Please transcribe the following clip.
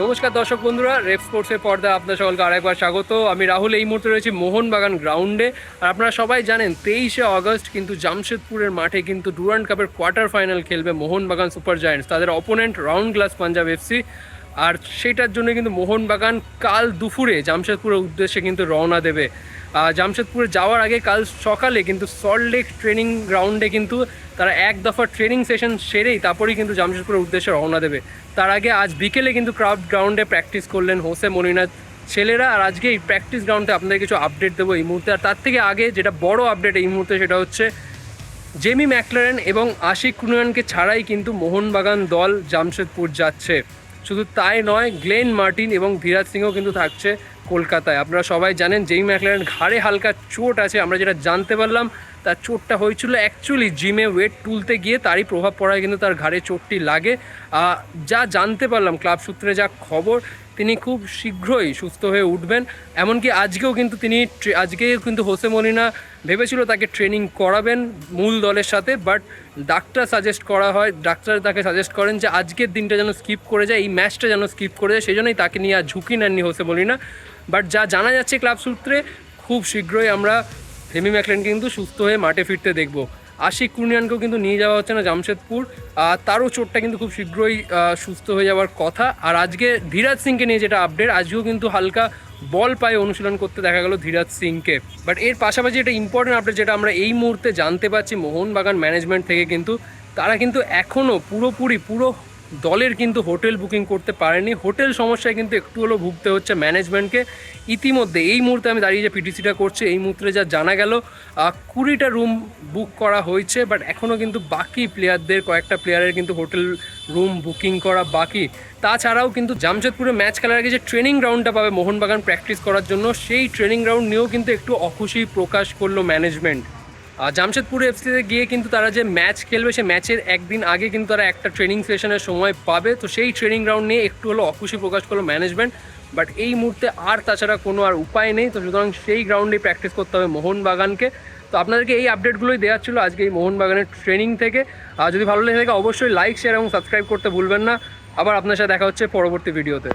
নমস্কার দর্শক বন্ধুরা রেপ স্পোর্টসের পর্দা আপনার সকলকে আরেকবার স্বাগত। আমি রাহুল, এই মুহূর্তে রয়েছি মোহনবাগান গ্রাউন্ডে। আর আপনারা সবাই জানেন, তেইশে অগস্ট কিন্তু জামশেদপুরের মাঠে কিন্তু ডুরান্ড কাপের কোয়ার্টার ফাইনাল খেলবে মোহনবাগান সুপার জায়েন্টস। তাদের opponent round glass Punjab FC. আর সেটার জন্য কিন্তু মোহনবাগান কাল দুপুরে জামশেদপুরের উদ্দেশ্যে কিন্তু রওনা দেবে। জামশেদপুরে যাওয়ার আগে কাল সকালে কিন্তু সল্ট লেক ট্রেনিং গ্রাউন্ডে কিন্তু তারা এক দফা ট্রেনিং সেশন সেরেই তারপরেই কিন্তু জামশেদপুরের উদ্দেশ্যে রওনা দেবে। তার আগে আজ বিকেলে কিন্তু ক্রাফট গ্রাউন্ডে প্র্যাকটিস করলেন হোসে মনিনাথ ছেলেরা। আর আজকে এই প্র্যাকটিস গ্রাউন্ডে আপনাদের কিছু আপডেট দেবো এই মুহূর্তে। আর তার থেকে আগে যেটা বড় আপডেট এই মুহূর্তে সেটা হচ্ছে জেমি ম্যাকলারেন এবং আশিক কুনিয়ানকে ছাড়াই কিন্তু মোহনবাগান দল জামশেদপুর যাচ্ছে। শুধু তাই নয়, গ্লেন মার্টিন এবং ধীরাজ সিংও কিন্তু থাকছে কলকাতায়। আপনারা সবাই জানেন যেই ম্যাকলারেন ঘাড়ে হালকা চোট আছে, আমরা যেটা জানতে পারলাম তার চোটটা হয়েছিল অ্যাকচুয়ালি জিমে ওয়েট তুলতে গিয়ে তারই প্রভাব পড়ায় কিন্তু তার ঘাড়ে চোটটি লাগে। যা জানতে পারলাম ক্লাব সূত্রে যা খবর, তিনি খুব শীঘ্রই সুস্থ হয়ে উঠবেন। এমনকি আজকেও কিন্তু তিনি আজকেও কিন্তু হোসে মলিনা ভেবেছিল তাকে ট্রেনিং করাবেন মূল দলের সাথে বাট ডাক্তার সাজেস্ট করা হয় ডাক্তার তাকে সাজেস্ট করেন যে আজকের দিনটা যেন স্কিপ করে যায়, এই ম্যাচটা যেন স্কিপ করে যায় সেই জন্যই তাকে নিয়ে আর ঝুঁকি নেননি হোসে মলিনা বাট যা জানা যাচ্ছে ক্লাব সূত্রে, খুব শীঘ্রই আমরা হেমি ম্যাকলেন কিন্তু সুস্থ হয়ে মাঠে ফিরতে দেখব। আশিক কুনিয়ানকেও কিন্তু নিয়ে যাওয়া হচ্ছে না জামশেদপুর। আর তারও চোটটা কিন্তু খুব শীঘ্রই সুস্থ হয়ে যাওয়ার কথা। আর আজকে ধীরাজ সিংকে নিয়ে যেটা আপডেট আজকেও কিন্তু হালকা বল পায়ে অনুশীলন করতে দেখা গেল ধীরাজ সিংকে। বাট এর পাশাপাশি এটা ইম্পর্টেন্ট আপডেট যেটা আমরা এই মুহূর্তে জানতে পারছি মোহনবাগান ম্যানেজমেন্ট থেকে কিন্তু, তারা কিন্তু এখনও পুরোপুরি, পুরো দলের কিন্তু হোটেল বুকিং করতে পারেনি। হোটেল সমস্যায় কিন্তু একটু হলেও ভুগতে হচ্ছে ম্যানেজমেন্টকে। ইতিমধ্যে এই মুহূর্তে আমি দাঁড়িয়ে যে পিটিসিটা করছি, এই মুহূর্তে যা জানা গেল কুড়িটা রুম বুক করা হয়েছে, বাট এখনও কিন্তু বাকি প্লেয়ারদের, কয়েকটা প্লেয়ারের কিন্তু হোটেল রুম বুকিং করা বাকি। তাছাড়াও কিন্তু জামশেদপুরে ম্যাচ খেলার আগে যে ট্রেনিং গ্রাউন্ডটা পাবে মোহনবাগান প্র্যাকটিস করার জন্য, সেই ট্রেনিং গ্রাউন্ড নিয়েও কিন্তু একটু অখুশি প্রকাশ করল ম্যানেজমেন্ট। জামশেদপুর এফসিতে গিয়ে কিন্তু তারা যে ম্যাচ খেলবে, সে ম্যাচের একদিন আগে কিন্তু তারা একটা ট্রেনিং সেশনের সময় পাবে। তো সেই ট্রেনিং গ্রাউন্ড নিয়ে একটু হলো অখুশি প্রকাশ করল ম্যানেজমেন্ট বাট এই মুহূর্তে আর তাছাড়া কোনো আর উপায় নেই। তো সুতরাং সেই গ্রাউন্ডেই প্র্যাকটিস করতে হবে মোহনবাগানকে। তো আপনাদেরকে এই আপডেটগুলোই দেওয়া ছিল আজকে এই মোহনবাগানের ট্রেনিং থেকে। আর যদি ভালো লেগে থাকে, অবশ্যই লাইক শেয়ার এবং সাবস্ক্রাইব করতে ভুলবেন না। আবার আপনার সাথে দেখা হচ্ছে পরবর্তী ভিডিওতে